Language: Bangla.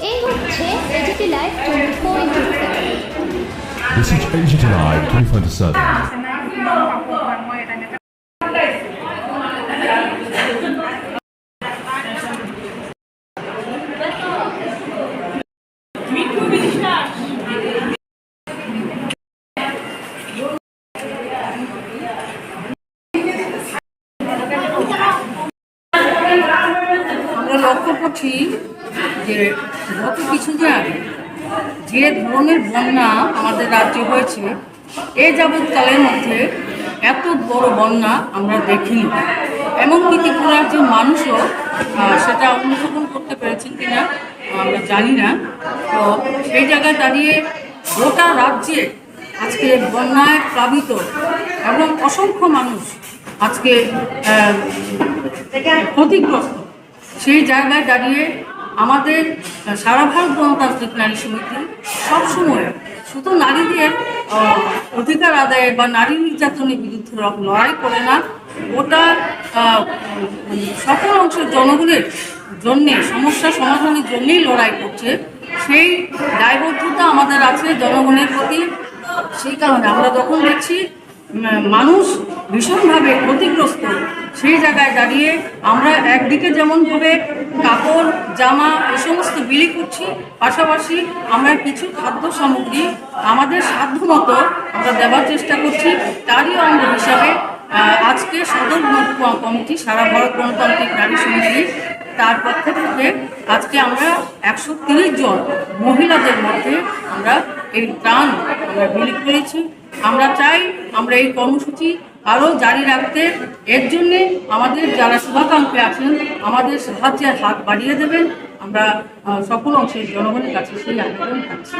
এই হচ্ছে AGT live twenty four into seven This is Agent Live 24 7. লক্ষ্য করছি যে গত কিছুদিন আগে যে ধরনের বন্যা আমাদের রাজ্যে হয়েছে, এ যাবৎকালের মধ্যে এত বড় বন্যা আমরা দেখিনি। এমনকি ত্রিপুরার যে মানুষও সেটা অনুধাবন করতে পেরেছেন কিনা, আমরা জানি না। তো সেই জায়গায় দাঁড়িয়ে গোটা রাজ্যে আজকে বন্যায় প্লাবিত এবং অসংখ্য মানুষ আজকে ক্ষতিগ্রস্ত। সেই জায়গায় দাঁড়িয়ে আমাদের সারা ভারত গণতান্ত্রিক নারী সমিতি সবসময় শুধু নারীদের অধিকার আদায়ে বা নারী নির্যাতনের বিরুদ্ধে লড়াই করে না, ওটা সকল অংশের জনগণের জন্যে, সমস্যা সমাধানের জন্যেই লড়াই করছে। সেই দায়বদ্ধতা আমাদের আছে জনগণের প্রতি। সেই কারণে আমরা যখন দেখছি মানুষ ভীষণভাবে ক্ষতিগ্রস্ত। সেই জায়গায় দাঁড়িয়ে আমরা একদিকে যেমনভাবে কাপড়, জামা এ সমস্ত বিলি করছি, পাশাপাশি আমরা কিছু খাদ্য সামগ্রী আমাদের সাধ্যমতো আমরা দেওয়ার চেষ্টা করছি, তারই অঙ্গ হিসাবে আজকে সদর কমিটি, সারা ভারত গণতান্ত্রিক নারী সমিতি, তার পক্ষ থেকে আজকে আমরা একশো জন মহিলাদের মধ্যে আমরা এই ত্রাণ আমরা বিলি করেছি। আমরা চাই আমরা এই কর্মসূচি আরও জারি রাখতে এর জন্যে আমাদের যারা শুভাকাঙ্ক্ষী আছেন, আমাদের সাহায্যে হাত বাড়িয়ে দেবেন। আমরা সকল অংশের জনগণের কাছে সেই আবেদন থাকছি।